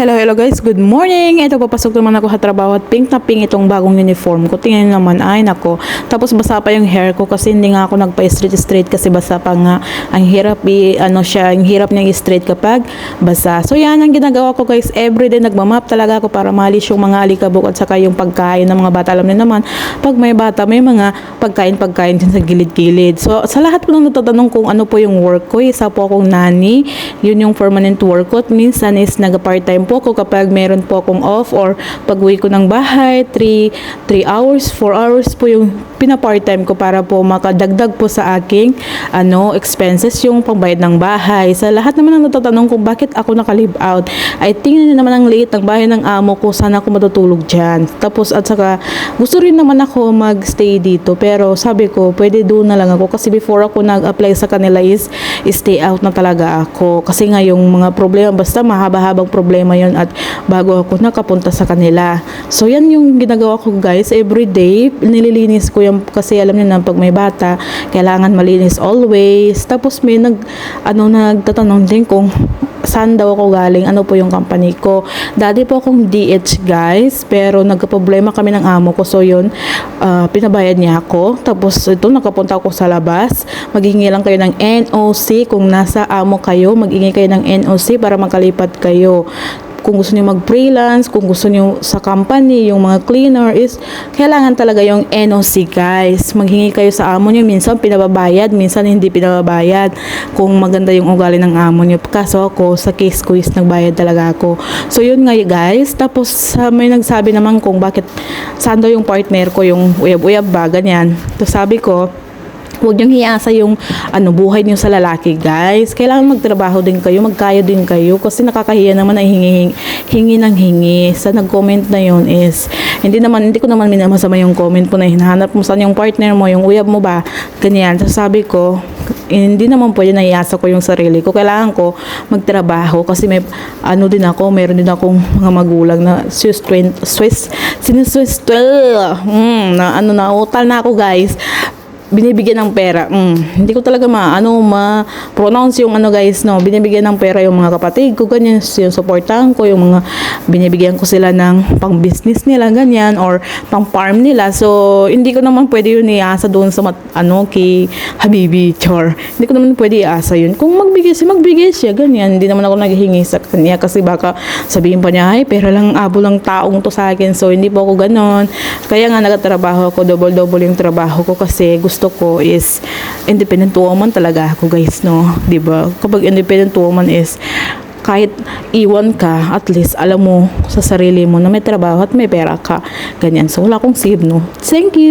Hello, hello guys. Good morning. Ito papasok naman ako sa trabaho at pink na pink itong bagong uniform ko. Tingnan nyo naman, ay nako. Tapos basa pa yung hair ko kasi hindi nga ako nagpa-straight straight kasi basa pa nga. Ang hirap i ano siya, ang hirap niyang i-straight kapag basa. So yan ang ginagawa ko guys. Everyday nagmamap talaga ako para malis yung mga alikabok at saka yung pagkain ng mga bata. Alam niyo naman, pag may bata, may mga pagkain-pagkain din sa gilid-gilid. So sa lahat po nang natatanong kung ano po yung work ko, isa po akong nani. Yun yung permanent work ko. At minsan is nag-part-time po ko kapag meron po akong off or pag uwi ko ng bahay, 3, 3 hours, 4 hours po yung pina-part-time ko para po makadagdag po sa aking ano, expenses yung pangbayad ng bahay. Sa lahat naman ang natatanong kung bakit ako naka-live out, ay tingnan nyo naman ang liit ng bahay ng amo ko, sana ako matutulog dyan. Tapos at saka gusto rin naman ako mag-stay dito pero sabi ko pwede doon na lang ako kasi before ako nag-apply sa kanila is stay out na talaga ako kasi nga yung mga problema basta mahaba-habang problema yon at bago ako nakapunta sa kanila. So yan yung ginagawa ko guys every day nililinis ko yung kasi alam niyo na pag may bata kailangan malinis always. Tapos may nag ano nagtatanong din kung saan daw ako galing, ano po yung company ko. Dati po akong DH guys, pero nagka-problema kami ng amo ko. So yun, ah, pinabayad niya ako. Tapos ito, nakapunta ako sa labas. Maghingi lang kayo ng NOC kung nasa amo kayo. Maghingi kayo ng NOC para makalipat kayo kung gusto niyo mag-freelance, kung gusto niyo sa company, yung mga cleaner is kailangan talaga yung NOC guys. Maghingi kayo sa amo niyo, minsan pinababayad, minsan hindi pinababayad. Kung maganda yung ugali ng amo niyo. Kaso ako, sa case ko is nagbayad talaga ako. So yun nga guys. Tapos may nagsabi naman kung bakit saan daw yung partner ko, yung uyab-uyab ba, ganyan. Tapos sabi ko, Huwag niyong hiasa yung ano, buhay niyo sa lalaki, guys. Kailangan magtrabaho din kayo, magkaya din kayo. Kasi nakakahiya naman ay hingi, hingi ng hingi. Sa nag-comment na yon is, hindi naman, hindi ko naman minamasama yung comment po na hinahanap mo saan yung partner mo, yung uyab mo ba, ganyan. So sabi ko, hindi naman pwede na iasa ko yung sarili ko. Kailangan ko magtrabaho kasi may ano din ako, meron din akong mga magulang na Swiss, twen- Swiss, siniswiss, mm, na ano na, utal na ako guys binibigyan ng pera. Mm, hindi ko talaga ma ano ma pronounce yung ano guys no. Binibigyan ng pera yung mga kapatid ko ganyan yung supportahan ko yung mga binibigyan ko sila ng pang business nila ganyan or pang farm nila. So hindi ko naman pwede yun iasa doon sa mat, ano kay Habibi Chor. Hindi ko naman pwede iasa yun. Kung magbigay siya, magbigay siya ganyan. Hindi naman ako naghihingi sa kanya kasi baka sabihin pa niya ay pera lang abo lang taong to sa akin. So hindi po ako ganon. Kaya nga nagtatrabaho ako double-double yung trabaho ko kasi gusto ko is independent woman talaga ako guys no 'di ba kapag independent woman is kahit iwan ka, at least alam mo sa sarili mo na may trabaho at may pera ka. Ganyan. So, wala akong save, no? Thank you!